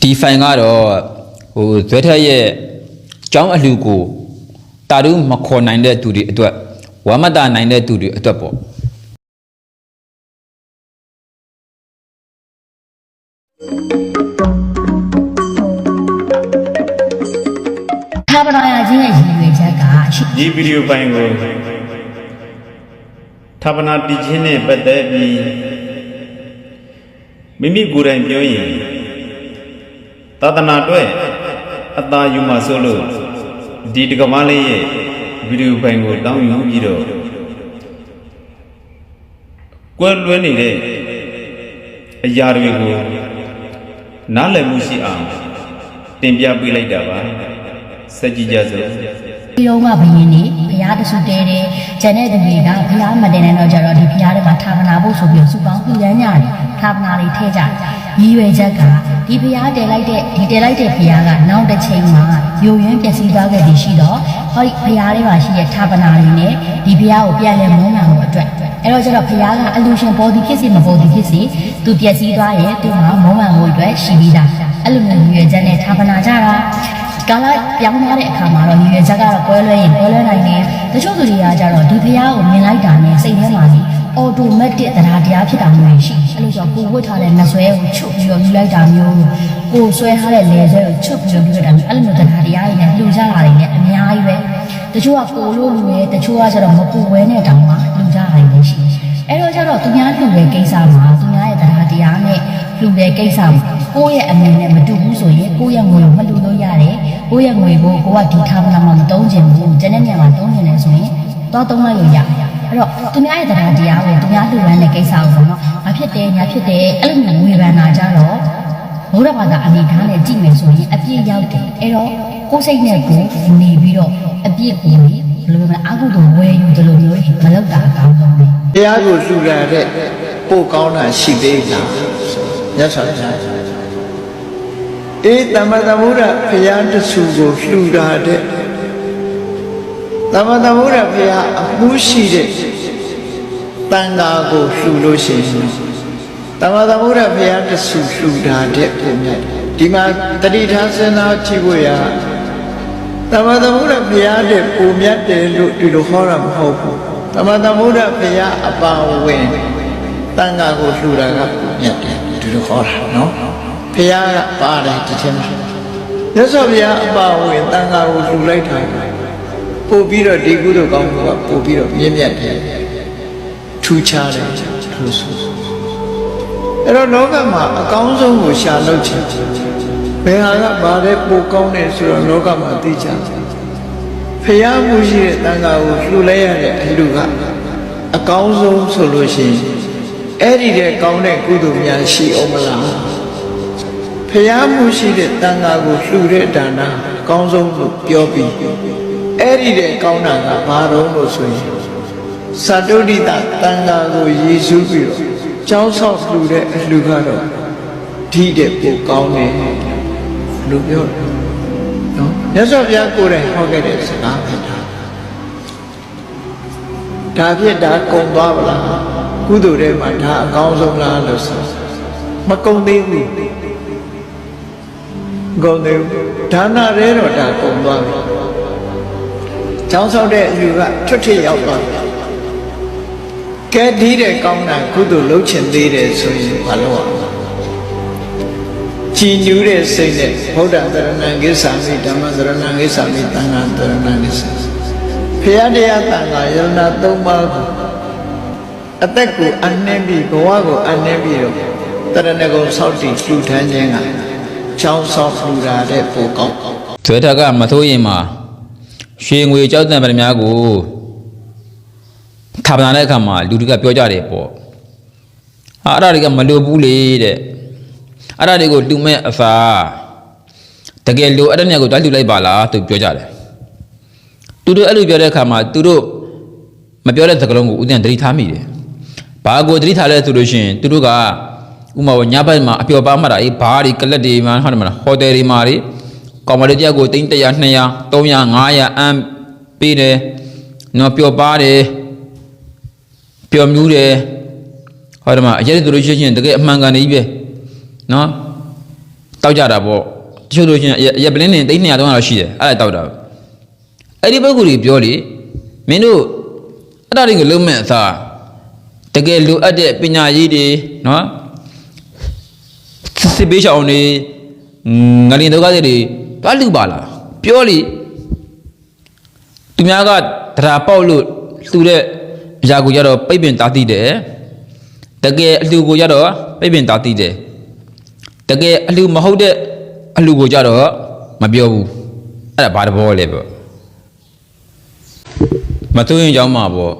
ဒီဖိုင်ကတော့ဟိုဇွဲထက်ရဲ့ကျောင်းအလှကိုတာရုမခေါ်နိုင်တဲ့သူတွေအတွက်ဝမ်းမတာနိုင်တဲ့သူတွေအတွက်ပေါ့ထာပနာရခြင်းရဲ့ရည်ရွယ်ချက်ကရှိဒီဗီဒီယိုပိုင်းကိုဌာပနာတည်ခြင်းနဲ့ပတ်သက်ပြီးမိမိကိုယ်တိုင်ပြောရင် သာသနာအတွက်အသာယူမှာဆိုလို့ဒီတက္ကမလေးရဲ့ဗီဒီယိုပိုင်းကိုတောင်းယူပြီးတော့ကွဲလွဲနေတဲ့အရာတွေကိုနားလည်မှုရှိအောင်တင်ပြပေးလိုက်တာပါစက်ကြည့်ကြစို့ဒီတော့ကဘယင်းနေဘုရားတဆူတဲတယ်ဂျန်တဲ့သူတွေကဘုရားမတင်တဲ့တော့ကြတော့ဒီဘုရားတွေမှာထာပနာဖို့ဆိုပြီးစုပေါင်းပြရမ်းကြတယ်ထာပနာလေးထည့်ကြရည်ရွယ်ချက်က ဒီဘုရားတည်လိုက်တဲ့ဒီတည်လိုက်တဲ့ဘုရားကနောက်တစ်ချိန်မှာယိုယွင်းပျက်စီးသွားခဲ့ပြီးရှိတော့ဟောဒီဘုရားတွေမှာရှိတဲ့ထာပနာလေးနဲ့ဒီဘုရားကိုပြန်လည်မွမ်းမံဖို့အတွက်အဲ့တော့ကျတော့ဘုရားကအလူရှင်ပေါ်ဒီဖြစ်စီမပေါ်ဒီဖြစ်စီသူပျက်စီးသွားရင်သူမှာမွမ်းမံဖို့အတွက်ရှိပြီးသားအဲ့လိုမျိုးရည်ရွယ်ချက်နဲ့ထာပနာကြတာကာလပြောင်းသွားတဲ့အခါမှာတော့ရည်ရွယ်ချက်ကတော့ကွဲလွဲရင်ကွဲလွဲနိုင်တယ်တချို့သူတွေကကြတော့ဒီဖရားကိုမြင်လိုက်တာနဲ့စိတ်ထဲမှာဒီ အော်တိုမက်တစ်တရားတရားဖြစ်တာမျိုးရှိအဲ့လိုဆိုကိုဝတ်ထားတဲ့နှဆွဲကိုချုပ်ပြီးတော့ယူလိုက်တာမျိုးကိုဆွဲထားတဲ့လေဆွဲကိုချုပ်ပြီးတော့ယူလိုက်တာမျိုးအဲ့လိုမျိုးတရားတရားတွေနဲ့လူကြတာတွေနဲ့အများကြီးပဲတချို့ကကိုလို့လူရဲတချို့ကကျတော့မပူဝဲနဲ့တောင်မှလူကြတာတွေလည်းရှိအဲ့တော့ကျတော့သူများလူရဲ့ကိစ္စမှာသူများရဲ့တရားတရားနဲ့လူရဲ့ကိစ္စမှာကိုယ့်ရဲ့အမြင်နဲ့မတူဘူးဆိုရင်ကိုယ့်ရဲ့ငွေကိုမလူလို့ရတယ်ကိုယ့်ရဲ့ငွေကိုကိုကဒီထားမနာမှာမတုံးချင်ဘူးကျန်တဲ့နေရာမှာတုံးချင်တယ်ဆိုရင်တော့တုံးလိုက်လို့ရတယ် အဲ့တော့သူများရဲ့တရားတရားကိုသူများလူရန်တဲ့ကိစ္စကိုပေါ့နော်။ဘာဖြစ်တယ်ညာဖြစ်တယ်အဲ့လိုမျိုးဝေဖန်တာကြတော့ဘုရားဘာသာအနေထားနဲ့ကြည့်မယ်ဆိုရင်အပြည့်ရောက်တယ်။အဲ့တော့ကိုယ်စိတ်နဲ့ကိုယ်နေပြီးတော့အပြည့်ကိုဘယ်လိုလဲအကုသိုလ်ဝယ်ယူတယ်လို့မျိုးမလုပ်တာအကောင်းဆုံးပဲ။တရားကိုလှူလာတဲ့ပို့ကောင်းတာရှိသေးလားမြတ်စွာဘုရားအေးတမ္မသမုဒ္ဒဘုရားတဆူကိုလှူတာတဲ့ တမ္မသမုဒ္ဒဘုရားအမှုရှိတဲ့တန်ဃာကိုလှူလို့ရှိရင်တမ္မသမုဒ္ဒဘုရားတဆူလှူတာတဲ့ပုံမြတ်ဒီမှာတတိထားစဉ်းစားကြည့်ဖို့ရတမ္မသမုဒ္ဒဘုရားတဲ့ပုံမြတ်တယ်လို့ဒီလိုဟောတာမဟုတ်ဘူးတမ္မသမုဒ္ဒဘုရားအပါဝင်တန်ဃာကိုလှူတာကပုံမြတ်တယ်ဒီလိုဟောတာနော်ဘုရားကပါတယ်ဒီချင်းမှာမြတ်စွာဘုရားအပါဝင်တန်ဃာကိုလှူလိုက်တာ ပို့ပြီးတော့ဒီကုသိုလ်ကောင်းမှုကပို့ပြီးတော့မြင့်မြတ်တယ်ထူးခြားတယ်လို့ဆိုအဲ့တော့လောကမှာအကောင်းဆုံးကိုရှာလို့ချင်ဘယ်ဟာကဘာလဲပိုကောင်းတယ်ဆိုတော့လောကမှာသိကြတယ်ဖျားမှုရှိတဲ့တန်ခါကိုလှူလိုက်ရတဲ့အလူကအကောင်းဆုံးဆိုလို့ရှိရင်အဲ့ဒီတဲ့ကောင်းတဲ့ကုသိုလ်များရှိအောင်မလားဖျားမှုရှိတဲ့တန်ခါကိုလှူတဲ့ဒါနအကောင်းဆုံးလို့ပြောပြီး အဲ့ဒီတဲ့ကောင်းတာကဘာတော့လို့ဆိုရင်သတ္တုဒိတတန်ခါကိုရည်စူးပြီးတော့ကျောင်းဆောက်လှူတဲ့အလူကတော့ဒီတဲ့ပိုကောင်းတယ်လို့ပြောတယ်နော်မြတ်စွာဘုရားကိုယ်တိုင်ဟောခဲ့တဲ့စကားပဲဒါဒါဖြစ်ဒါကုံသွားပါလားကုသိုလ်ထဲမှာဒါအကောင်းဆုံးလားလို့ဆိုမကုံသေးဘူးကုံသေးဘူးဒါနရဲတော့ဒါကုံသွားပြီ ချောင်းဆောက်တဲ့အယူကထွတ်ထရောက်သွားပြီကဲဒီတဲ့ကောင်းတာကုသိုလ်လုပ်ချင်သေးတယ်ဆိုရင်ဘာလုပ်ရမလဲကြည်ညူးတဲ့စိတ်နဲ့ဗုဒ္ဓသရဏံကိစ္ဆာမိဓမ္မသရဏံကိစ္ဆာမိသံဃာသရဏံကိစ္ဆာမိဖရာတရားတန်ခါယရဏသုံးပါးကိုအသက်ကိုအနှင်းပြီးဘဝကိုအနှင်းပြီးတော့တရဏဂုံဆောက်တည်လှူထမ်းခြင်းကချောင်းဆောက်လှူတာတဲ့ပိုကောင်းဇွဲထက်ကမသိုးရင်မှာ ရွှေငွေကြောက်တံပရများကိုထာပနာတဲ့အခါမှာလူတွေကပြောကြတယ်ပေါ့ဟာအဲ့ဒါတွေကမလိုဘူးလေတဲ့အဲ့ဒါတွေကိုလူမဲ့အစာတကယ်လိုအဲ့ဒါညကိုတွားလူလိုက်ပါလားသူပြောကြတယ်သူတို့အဲ့လိုပြောတဲ့အခါမှာသူတို့မပြောတဲ့သကလုံးကိုဥဒင်သတိထားမိတယ်ဘာကိုသတိထားလဲဆိုလို့ရှိရင်သူတို့ကဥမာညဘက်မှာအပျော်ပါမှတာအေးဘားတွေကလက်တွေမှာဟုတ်တယ်မလားဟိုတယ်တွေမှာတွေ ကောင်မလေးတယောက်ကိုတိန်း100 200 300 500အမ်းပေးတယ်နော်ပျော်ပါတယ်ပျော်မြူးတယ်ဟောဒီမှာအရက်တွေတို့ရှိချင်းတကယ်အမှန်ကန်နေကြီးပဲနော်တောက်ကြတာပေါ့တချို့လို့ရှိရင်အရက်အရက်ပလင်းနေ300 300လောက်ရှိတယ်အဲ့ဒါတောက်တာအဲ့ဒီပုဂ္ဂိုလ်ကြီးပြောလေမင်းတို့အဲ့ဒါတွေကိုလုံးမဲ့အစားတကယ်လိုအပ်တဲ့ပညာရေးတွေနော်စစ်ပေးချောင်းတွေငလင်ဒုက္ခတွေ တွားလူပါလားပြောလေသူများကတရားပေါက်လို့လှူတဲ့အရာကိုကြတော့ပိတ်ပင်တားသိတယ်တကယ်အလှူကိုကြတော့ပိတ်ပင်တားသိတယ်တကယ်အလှူမဟုတ်တဲ့အလှူကိုကြတော့မပြောဘူးအဲ့ဒါဘာတဘောလဲပေါ့မသွင်းကြောင်းမှာပေါ့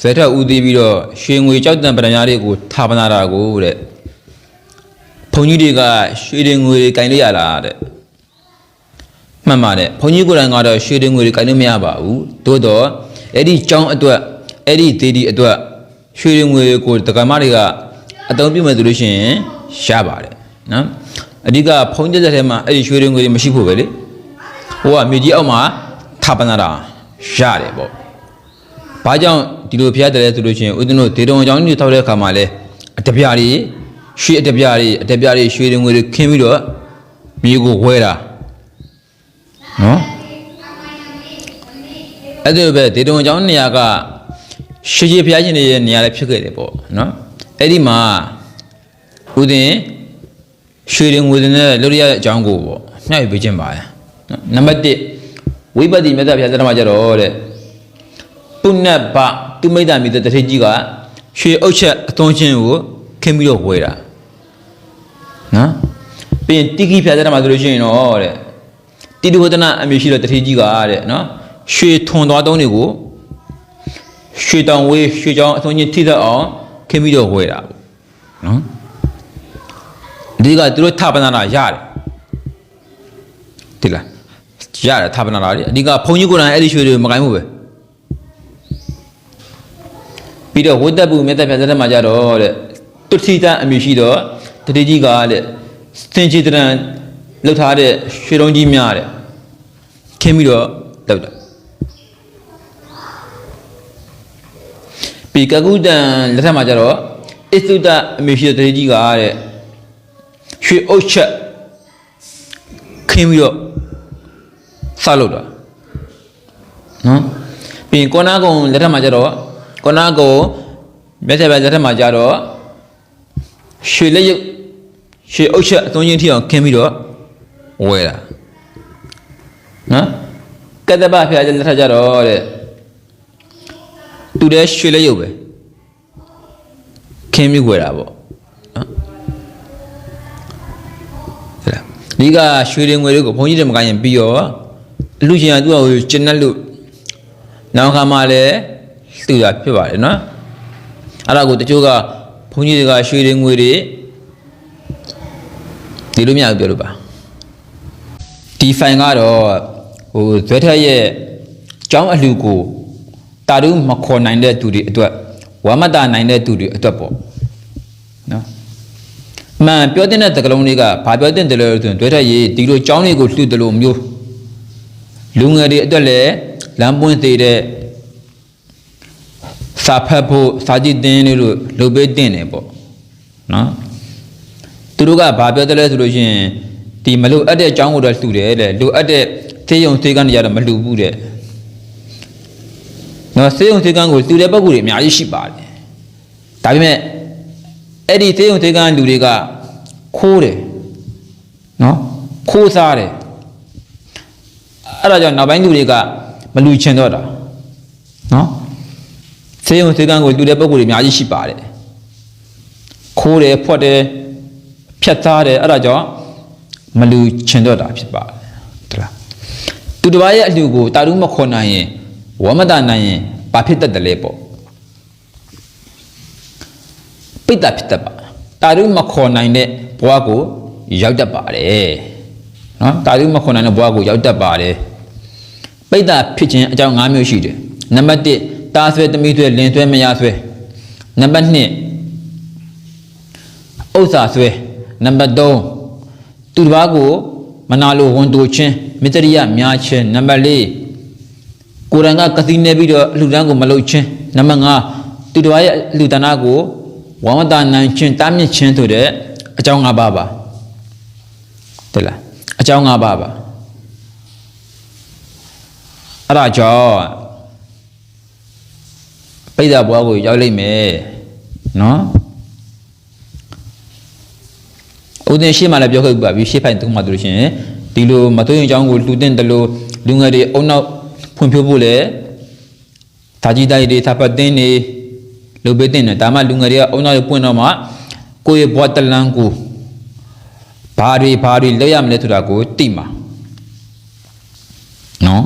ဇေထက်ဦးသေးပြီးတော့ရွှေငွေကြောက်တံပဒညာတွေကိုထာပနာတာကိုတဲ့ဘုန်းကြီးတွေကရွှေတွေငွေတွေကင်လိုက်ရလားတဲ့ မှန်ပါတယ်ဘုန်းကြီးကိုယ်တိုင်ကတော့ရွှေတွေငွေတွေကင်လို့မရပါဘူးသို့တော့အဲ့ဒီចောင်းအတွက်အဲ့ဒီဒေဒီအတွက်ရွှေတွေငွေကိုတက္ကမတွေကအသုံးပြုမယ်ဆိုလို့ရှိရင်ရပါတယ်နော်အဓိကဘုန်းကြီးတဲ့ထဲမှာအဲ့ဒီရွှေတွေငွေတွေမရှိဖို့ပဲလေဟိုကမြေကြီးအောက်မှာထာပနာတာရတယ်ပေါ့ဘာကြောင့်ဒီလိုဖျားတယ်လဲဆိုလို့ရှိရင်ဦးဇင်းတို့ဒေတုံအကြောင်းကြီးထောက်တဲ့အခါမှာလဲအတပြားတွေရွှေအတပြားတွေအတပြားတွေရွှေတွေငွေတွေခင်းပြီးတော့မြေကိုဝဲတာ နော်အဲ့ဒါပဲဒေတုံအကြောင်းနေရာကရှေးရှေးဘုရားရှင်တွေရဲ့နေရာလည်းဖြစ်ခဲ့တယ်ပေါ့နော်အဲ့ဒီမှာဥဒင်ရွှေရင်ငွေတင်တဲ့လူရရဲ့အကြောင်းကိုပေါ့ညှို့ပေးခြင်းပါရဲ့နော်နံပါတ်1ဝိပဿနာမြတ်စွာဘုရားသတ္တမကြတော့တဲ့ပုဏ္ဏဘသူမိတ်တာမိတဲ့တထေကြီးကရွှေအုပ်ချက်အသွင်းချင်းကိုခင်းပြီးတော့ဝဲတာနော်ပြီးရင်တိကိဘုရားသတ္တမဆိုလို့ရှိရင်တော့တဲ့ တိတိဝဒနာအမျိုးရှိတော့တထေကြီးကတဲ့နော်ရွှေထွန်သွားတုံးတွေကိုရွှေတောင်ဝေးရွှေချောင်းအသွင်ချင်းထိသက်အောင်ခင်းပြီးတော့ဝဲတာပေါ့နော်ဒီကသူတို့ထပနာတာရတယ်ဒီလားရတယ်ထပနာတာလေအဓိကဘုန်းကြီးကိုယ်တိုင်အဲ့ဒီရွှေတွေကိုမကိုင်းဘူးပဲပြီးတော့ဝိတ္တပုမေတ္တပြတ်တဲ့မှာကြတော့တဲ့တုတိတအမျိုးရှိတော့တထေကြီးကတဲ့သင်္ချေတရံ လောက်ထားတဲ့ရွှေတုံးကြီးများတဲ့ခင်းပြီးတော့လောက်တာပြီးကကုတန်လက်ထက်မှာကျတော့အစ္စုတအမေရှိတဲ့တရေကြီးကတဲ့ရွှေအုတ်ချက်ခင်းပြီးတော့စလောက်တာနော်ပြီးရင်ကောနာကုံလက်ထက်မှာကျတော့ကောနာကုံမြတ်စွာဘုရားလက်ထက်မှာကျတော့ရွှေလက်ရုပ်ရွှေအုတ်ချက်အသွင်းချင်းထိအောင်ခင်းပြီးတော့ ဝဲတာနော်ကတ္တပဖျားချက်လက်ထက်ကြတော့တဲ့သူတည်းရွှေလက်ရုပ်ပဲခင်းပြီးဝဲတာပေါ့နော်ဟဲ့လားဒီကရွှေတွေငွေတွေကိုဘုန်းကြီးတွေမကရင်ပြီးရောလူချင်းကသူ့အကိုကျဉ်တ်လို့နောက်ခါမှလည်းသူ့ရဖြစ်ပါတယ်နော်အဲ့ဒါကိုတချို့ကဘုန်းကြီးတွေကရွှေတွေငွေတွေဒီလိုမျိုးပြောလို့ပါ ဒီဖိုင်ကတော့ဟိုဇွဲထက်ရဲ့ကျောင်းအလှကိုတာရုမခေါ်နိုင်တဲ့သူတွေအတွက်ဝါမတာနိုင်တဲ့သူတွေအတွက်ပေါ့နော်မှန်ပြောတဲ့တကလုံးလေးကဘာပြောတဲ့တယ်လဲဆိုရင်ဇွဲထက်ရေးဒီလိုကျောင်းလေးကိုလှူတယ်လို့မျိုးလူငယ်တွေအတွက်လည်းလမ်းပွင့်သေးတဲ့စာဖတ်ဖို့စာကြည့်တင်းလေးလို့လုပ်ပေးတင်တယ်ပေါ့နော်သူတို့ကဘာပြောတယ်လဲဆိုလို့ရှိရင် ဒီမလို့အပ်တဲ့အကြောင်းကိုတော့လှူတယ်တဲ့လိုအပ်တဲ့သေယုံသေကန်းတွေကတော့မလှူဘူးတဲ့နော်သေယုံသေကန်းကိုလှူတဲ့ပုံကိုယ်တွေအများကြီးရှိပါတယ်ဒါပေမဲ့အဲ့ဒီသေယုံသေကန်းလူတွေကခိုးတယ်နော်ခိုးစားတယ်အဲ့ဒါကြောင့်နောက်ပိုင်းလူတွေကမလူချင်တော့တာနော်သေယုံသေကန်းကိုလှူတဲ့ပုံကိုယ်တွေအများကြီးရှိပါတယ်ခိုးတယ်ဖွက်တယ်ဖြတ်သားတယ်အဲ့ဒါကြောင့် မလူချင်တော့တာဖြစ်ပါတယ်တလားသူတစ်ပါးရဲ့အလှကိုတာရုမခေါ်နိုင်ရင်ဝမတနိုင်ရင်ဘာဖြစ်တတ်တယ်လဲပေါ့ပိတ္တဖြစ်တတ်ပါတာရုမခေါ်နိုင်တဲ့ဘဝကိုရောက်တတ်ပါတယ်နော်တာရုမခေါ်နိုင်တဲ့ဘဝကိုရောက်တတ်ပါတယ်ပိတ္တဖြစ်ခြင်းအကြောင်း၅မျိုးရှိတယ်နံပါတ်1တာဆွဲသမီးဆွဲလင်ဆွဲမယားဆွဲနံပါတ်2ဥစ္စာဆွဲနံပါတ်3 သူတစ်ပါးကိုမနာလိုဝန်တိုခြင်းမေတ္တရိယများခြင်းနံပါတ်4ကိုယ်တိုင်ကကတိနေပြီးတော့အလှူဒန်းကိုမလုပ်ခြင်းနံပါတ်5သူတစ်ပါးရဲ့အလှူဒန်းကိုဝမတာနိုင်ခြင်းတားမြစ်ခြင်းဆိုတဲ့အကြောင်း၅ပါးပါတတဲ့လားအကြောင်း၅ပါးပါအဲ့ဒါကြောင့်ပိဿဘွားကိုရောက်လိမ့်မယ်နော် ဦးတင်ရှေ့မှာလည်းပြောခဲ့ပါပြီရှေ့ဖိုင်တုံးမှာတို့လို့ရှိရင်ဒီလိုမသွင်းအကြောင်းကိုလှူတင်တယ်လို့လူငယ်တွေအုံနောက်ဖွံ့ဖြိုးဖို့လေဒါကြီးတိုက်တွေသပတ်တင်းနေလူပေးတင်တယ်ဒါမှလူငယ်တွေကအုံနောက်ကိုပွင့်တော့မှကိုယ့်ရဲ့ဘဝတလန်းကိုဘာတွေဘာတွေလောက်ရမလဲဆိုတာကိုသိမှာနော်